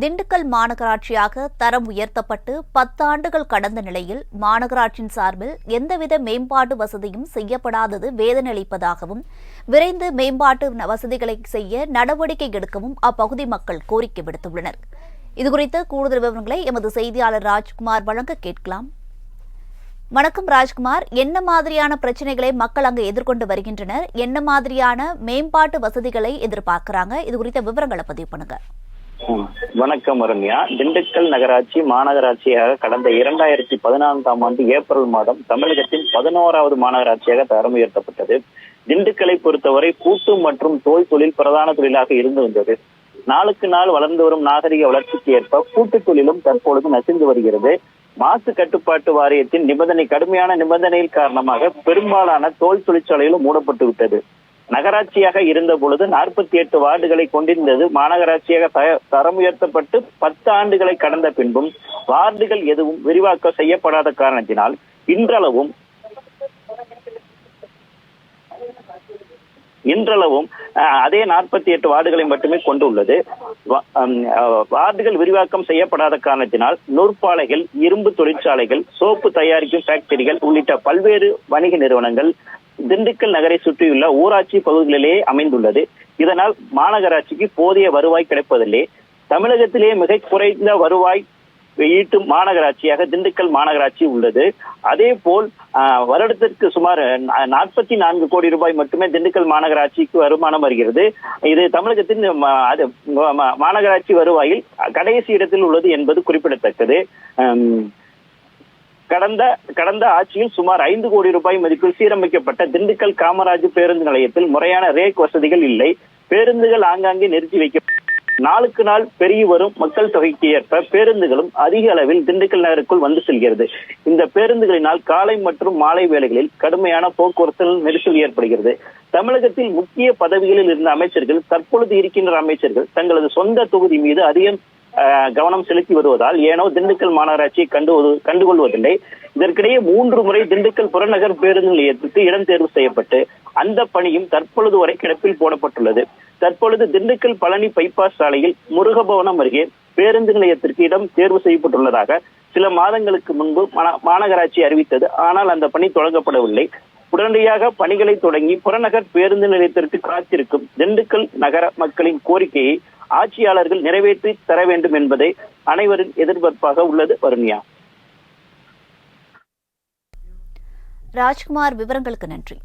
திண்டுக்கல் மாநகராட்சியாக தரம் உயர்த்தப்பட்டு பத்தாண்டுகள் கடந்த நிலையில் மாநகராட்சியின் சார்பில் எந்தவித மேம்பாட்டு வசதியும் செய்யப்படாதது வேதனையளிப்பதாகவும் விரைந்து மேம்பாட்டு வசதிகளை செய்ய நடவடிக்கை எடுக்கவும் அப்பகுதி மக்கள் கோரிக்கை விடுத்துள்ளனர். இதுகுறித்து கூடுதல் விவரங்களை எமது செய்தியாளர் ராஜ்குமார் வழங்க கேட்கலாம். வணக்கம் ராஜ்குமார். என்ன மாதிரியான பிரச்சனைகளை மக்கள் அங்கு எதிர்கொண்டு வருகின்றனர்? என்ன மாதிரியான மேம்பாட்டு வசதிகளை எதிர்பார்க்கிறாங்க? இது குறித்த விவரங்களை பதிவு பண்ணுங்கள் வணக்கம் அருண்யா. திண்டுக்கல் நகராட்சி மாநகராட்சியாக கடந்த இரண்டாயிரத்தி பதினான்காம் ஆண்டு ஏப்ரல் மாதம் தமிழகத்தின் பதினோராவது மாநகராட்சியாக தரம் உயர்த்தப்பட்டது. திண்டுக்கலை பொறுத்தவரை கூட்டு மற்றும் தோல் தொழில் பிரதான தொழிலாக இருந்து வந்தது. நாளுக்கு நாள் வளர்ந்து வரும் நாகரிக வளர்ச்சிக்கு ஏற்ப பூட்டு தொழிலும் தற்பொழுது நசிந்து வருகிறது. மாசு கட்டுப்பாட்டு வாரியத்தின் நிபந்தனை கடுமையான நிபந்தனையின் காரணமாக பெரும்பாலான தோல் தொழிற்சாலைகளும் மூடப்பட்டு விட்டது நகராட்சியாக இருந்த பொழுது நாற்பத்தி எட்டு வார்டுகளை கொண்டிருந்தது. மாநகராட்சியாக த- தரம் உயர்த்தப்பட்டு பத்து ஆண்டுகளை கடந்த பின்பும் வார்டுகள் எதுவும் விரிவாக்கம் செய்யப்படாத காரணத்தினால் இன்றளவும் இன்றளவும் அதே நாற்பத்தி எட்டு வார்டுகளை மட்டுமே கொண்டுள்ளது. வா- வார்டுகள் விரிவாக்கம் செய்யப்படாத காரணத்தினால் நூற்பாலைகள் இரும்பு தொழிற்சாலைகள் சோப்பு தயாரிக்கும் ஃபேக்டரிகள் உள்ளிட்ட பல்வேறு வணிக நிறுவனங்கள் திண்டுக்கல் நகரை சுற்றியுள்ள ஊராட்சி பகுதிகளிலேயே அமைந்துள்ளது. இதனால் மாநகராட்சிக்கு போதிய வருவாய் கிடைப்பதில்லை. தமிழகத்திலேயே மிக குறைந்த வருவாய் ஈட்டும் மாநகராட்சியாக திண்டுக்கல் மாநகராட்சி உள்ளது. அதே போல் ஆஹ், வருடத்திற்கு சுமார் நாற்பத்தி நான்கு கோடி ரூபாய் மட்டுமே திண்டுக்கல் மாநகராட்சிக்கு வருமானம் வருகிறது. இது தமிழகத்தின் அது மாநகராட்சி வருவாயில் கடைசி இடத்தில் உள்ளது என்பது குறிப்பிடத்தக்கது. கடந்த கடந்த ஆட்சியில் சுமார் ஐந்து கோடி ரூபாய் மதிப்பில் சீரமைக்கப்பட்ட திண்டுக்கல் காமராஜ் பேருந்து நிலையத்தில் முறையான ரேக் வசதிகள் இல்லை. பேருந்துகள் ஆங்காங்கே நிறுத்தி வைக்க நாளுக்கு நாள் பெருகி வரும் மக்கள் தொகைக்கு ஏற்ப பேருந்துகளும் அதிக அளவில் திண்டுக்கல் நகருக்குள் வந்து செல்கிறது. இந்த பேருந்துகளினால் காலை மற்றும் மாலை வேளைகளில் கடுமையான போக்குவரத்து நெரிசல் ஏற்படுகிறது. தமிழகத்தில் முக்கிய பதவிகளில் இருந்த அமைச்சர்கள் தற்பொழுது இருக்கின்ற அமைச்சர்கள் தங்களது சொந்த தொகுதி மீது அதிகம் கவனம் செலுத்தி வருவதால் ஏனோ திண்டுக்கல் மாநகராட்சியை கண்டு கண்டுகொள்வதில்லை. இதற்கிடையே மூன்று முறை திண்டுக்கல் புறநகர் பேருந்து நிலையத்திற்கு இடம் தேர்வு செய்யப்பட்டு அந்த பணியும் தற்பொழுது வரை கிடப்பில் போடப்பட்டுள்ளது. தற்பொழுது திண்டுக்கல் பழனி பைபாஸ் சாலையில் முருகபவனம் அருகே பேருந்து நிலையத்திற்கு இடம் தேர்வு செய்யப்பட்டுள்ளதாக சில மாதங்களுக்கு முன்பு மாநகராட்சி அறிவித்தது. ஆனால் அந்த பணி தொடங்கப்படவில்லை. உடனடியாக பணிகளை தொடங்கி புறநகர் பேருந்து நிலையத்திற்கு காத்திருக்கும் திண்டுக்கல் நகர மக்களின் கோரிக்கையை ஆட்சியாளர்கள் நிறைவேற்றி தர வேண்டும் என்பதை அனைவரின் எதிர்பார்ப்பாக உள்ளது வருண்யா. ராஜ்குமார் விவரங்களுக்கு நன்றி.